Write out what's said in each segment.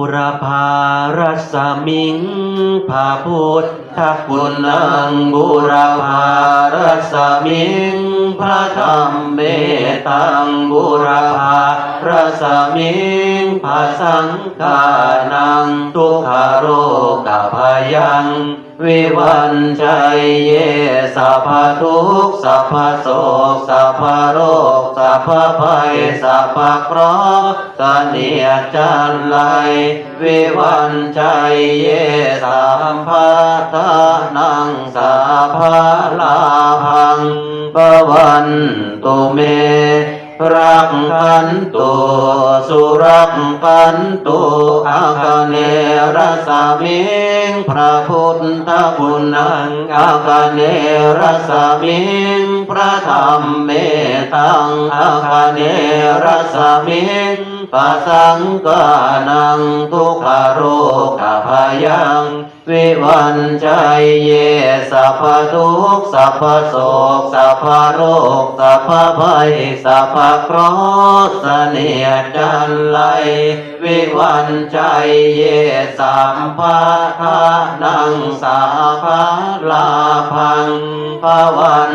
บุรพารสมิงพาพุทธคุณนังบุรพารสมิง พระธรรมเมตังบุรพาพระสมิงพระสังฆานังทุกขโรกพยัง วิวันชัยเยสัพพทุกสัพพโศกสัพพโรคสัพพภัยสัพพเคราะห์เสนียจันไร วิวันชัยเยสัมภาทานังสาภาลาพังปวันตุเม รักขันตุสุรักขันตุอาคเนรสามิงพระพุทธคุณนังอาคเนรสามิงพระธรรมเมตังอาคเนรสามิง ปัสสังกานังทุกขโรคพยัง วิวันชัยเยสัพพทุกสัพพโศกสัพพโรคสัพพภัยสัพพเคราะห์เสนียดันไรวิวันชัยเยสัมภาทานังสาภาลาพังภวัน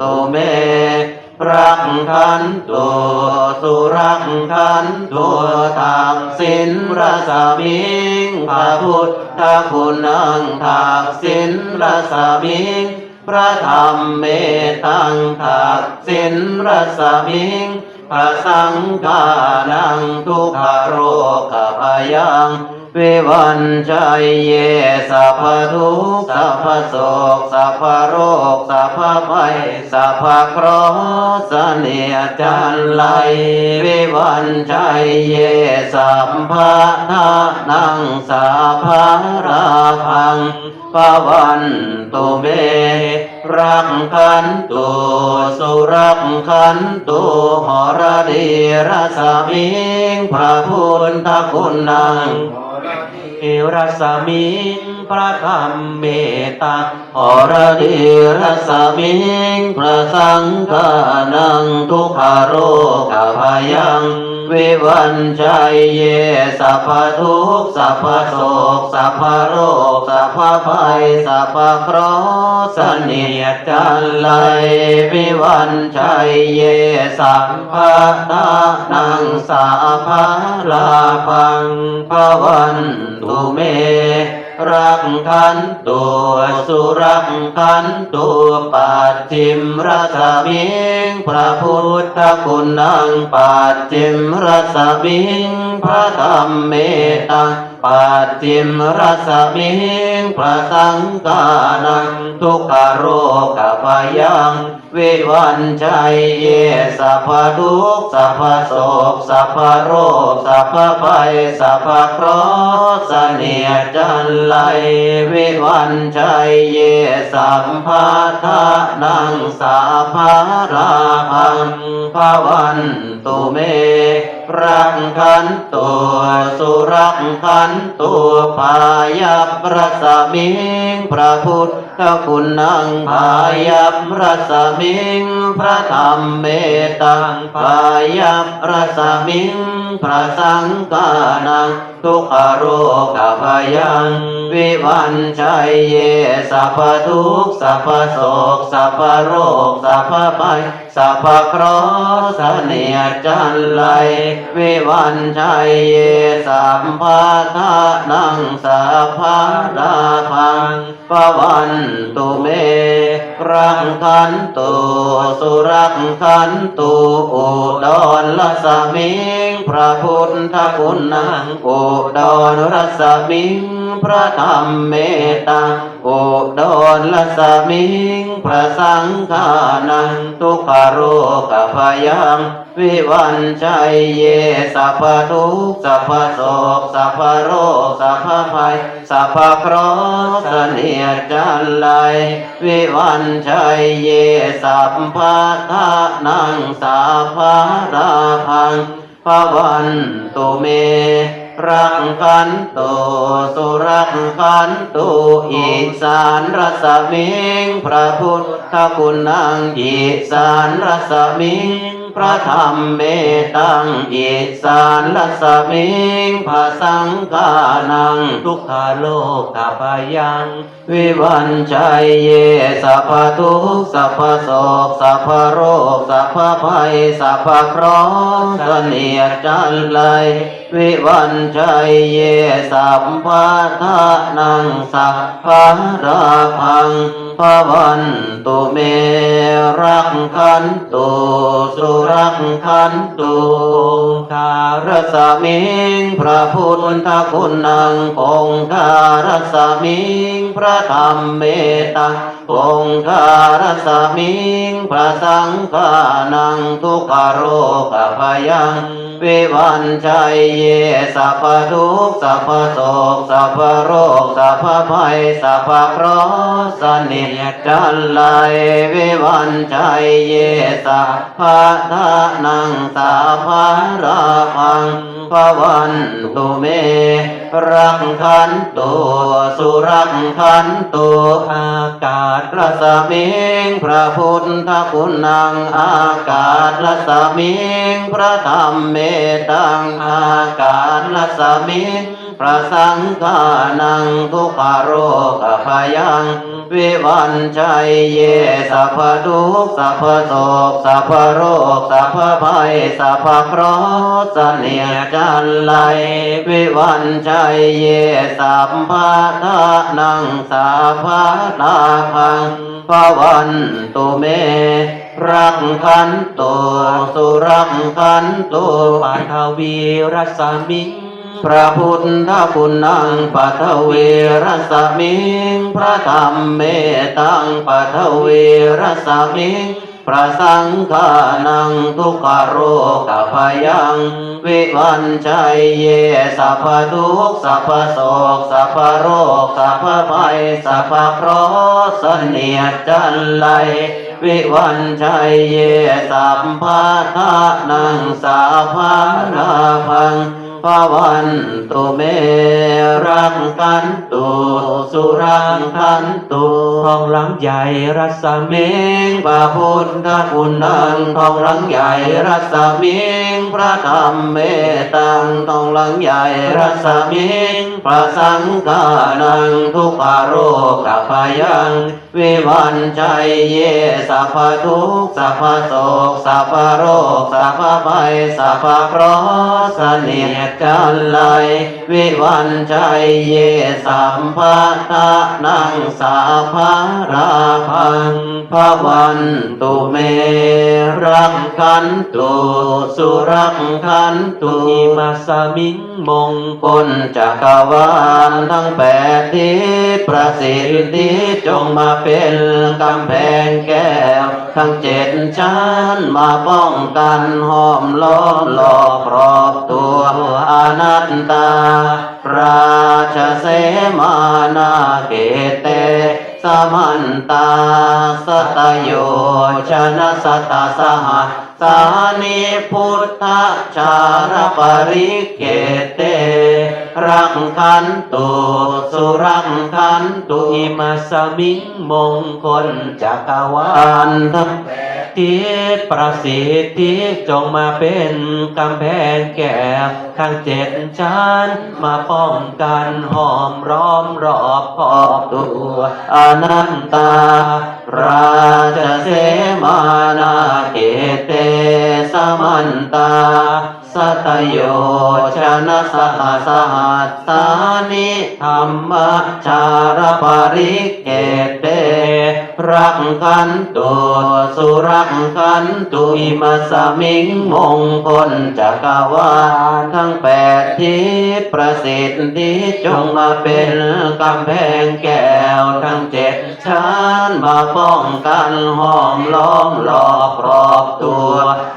ตุเม รักขันตุสุรักขันตุทางสินรสามิงพระพุทธคุณนังทางสินรสามิงพระธรรมเมตังทางสินรสามิงพระสังฆานังทุกขโรคพยัง วิวันชัยเยสัพพทุกสัพพโศกสัพพโรคสัพพภัยสัพพเคราะห์เสนียจันไรวิวันชัยเยสัมภาทานังสาภาราพังปวันตุเมรักขันตุสุรักขันตุหรดีรสมิงพระพุทธคุณนัง เอรัสมิงพระธรรมเมตตาอรดีรัสมิงพระสังฆานังทุกขโรคพยัง วิวันชัยเยสัพพทุกสัพพโศกสัพพโรคสัพพภัยสัพพเคราะห์เสนียจันไรวิวันชัยเยสัมภาทานังสาภาลาพังภวันตุเม รักขันตุสุรักขันตุปัจจิมรสมิงพระพุทธคุณนังปัจจิมรสมิงพระธรรมเมตังปัจจิมรสมิงพระสังฆานังทุกขโรคพยัง วิวันชัยเยสัพพทุกสัพพโศกสัพพโรคสัพพภัยสัพพเคราะห์เสนียจันไลวิวันชัยเยสัมภาทานังสาภาราพังภวันตุเม รักขันตุสุรักขันตุพายับรสมิงพระพุทธคุณนังพายับรสมิงพระธรรมเมตังพายับรสมิงพระสังฆานัง ทุกขโรคพยัง วิวันชัยเยสัพทุกสัพโศกสัพโรคสัพภัยสัพเคราะห์เสนียจันไรวิวันชัยเยสัมภาทานังสาภาราพังปวันตุเมรักขันตุสุรักขันตุอุดรลสมิงพระพุทธคุณนังอุดรรสมิง พระธรรมเมตตาโอุดรลสมิง พระสังฆานังทุกขโรคพยังวิวันชัยเยสัพพทุกสัพพโศกสัพพโรคสัพพภัยสัพพเคราะห์เสนียจันไรวิวันชัยเยสัพพะทานังสาภาราพังภวันตุเม รักขันโตสุรักขันตุอิสานรสมิงพระพุทธคุณนังอิสานรสมิงพระธรรมเมตังอิสานลัสมิงภาสังกานัง ทุกขาโลกาปยัง วิวันชัยเยสัพพทุกข์สัพพโศกสัพพโรคสัพพภัยสัพพเคราะห์เสนียจันไรวิวันชัยเยสัพพะทานังสัพพะราพังพวันตุเมรักขันตุสุรักขันตุคารสมิงพระพุทธคุณนังคงคารสมิงพระธรรมเมตังคงคารสมิงพระสังฆานังทุกขโรคพยัง วิวันชัยเยสัพพทุกสัพพโศกสัพพโรคสัพพภัยสัพพเคราะห์สนิยจัลลายวิวันชัยเยสัพพทานังสัพพราพัง พวันตุเม รังคันตุสุรังคันตุอากาศรัสมิงพระพุทธคุณนังอากาศรัสมิงพระธรรมเมตังอากาศรัสมิง พระสังฆานังทุกขโรคพยัง วิวันชัยเยสัพพทุกสัพพโศกสัพพโรคสัพพภัยสัพพเคราะห์เสนียจันไลวิวันชัยเยสัพพะทานังสัพพะลาพังพวันตุเมรักขันตุสุรักขันตุปัทวีรัสมิง พระพุทธคุณนังปัทเวรสมิง พระธรรมเมตังปัทเวรสมิง พระสังฆานังทุกขโรคพยัง วิวันชัยเยสัพพทุกสัพพโศกสัพพโรคสัพพภัยสัพพเคราะห์เสนียจันไลวิวันชัยเยสัพพะทานังสัพพนาพัง พวันตุเมรังกันตุสุรังคันตุทองหลังใหญ่รัศมิงพระพุทธคุณนังทองหลังใหญ่รัศมิงพระธรรมเมตังทองหลังใหญ่รัศมิงพระสังฆานังทุกขโรคพยังวิวันชัยเยสัพพทุกสัพพโศกสัพพโรคสัพพภัยสัพพเคราะห์เสนียจันไลวิวันชัยเยสัมภะทะนังสัพพะราพังพระวันตุเมรักขันตุสุรักขันตุอิมาสมิงมงคลจักรวาลทั้งแปดทิศประสิทธิจงมาเป็นกำแพงแก้ ทั้งเจ็ดชั้นมาป้องกันห้อมล้อมหลอกรอบตัวอนัตตา ราชเสมานาเกเตสมันตาสตโยชนะสตาสหัสสานิพุทธชารปริเกเต รังคันตุสุรังคันตุอิมาสมิงมงคลจักรวาลทั้งทิศประสิทธิจงมาเป็นกำแพงแก้วทั้งเจ็ดชั้นมาป้องกันห้อมร้อมรอบขอบตัวอนันตา ราชเสมานาเกเตสมันตา สตโยชนะสหสหัสสานิธรรมชารปริเกเตรักขันตุสุรักขันตุอิมาสมิงมงคลจักรวาลทั้งแปดทิศประสิทธิจงมาเป็นกำแพงแก้วทั้งเจ็ด ชั้นมาป้องกันห้อมล้อมหลอกรอบตัว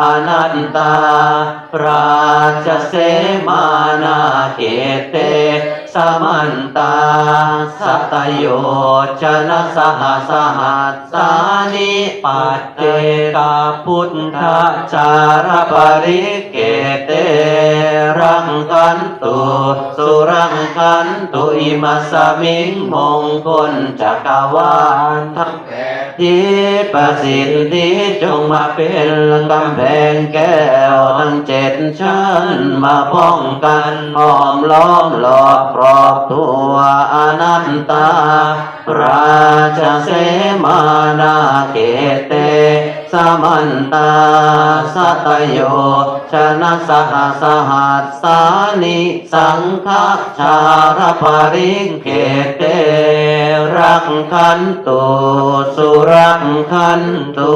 อนันตา ราชเสมานาเกเต สมันตาสัตโยชนะสหสหัสสานิปัจเจกาพุทธจารปริเกเตรังกันตุสุรังกันตุอิมัสมิงมงคลจักรวาานทั้งแปดทิประสิทธิจงมาเป็นกำแพงแก้วทั้งเจ็ดชั้นมาป้องกันห้อมล้อมหลอบรอบตัวอนันตา ราชเสมานาเกเต สมันตาสัตโย ชนะสหสหัสสานิสังฆชารปริงเกเต รักขันตุสุรักขันตุ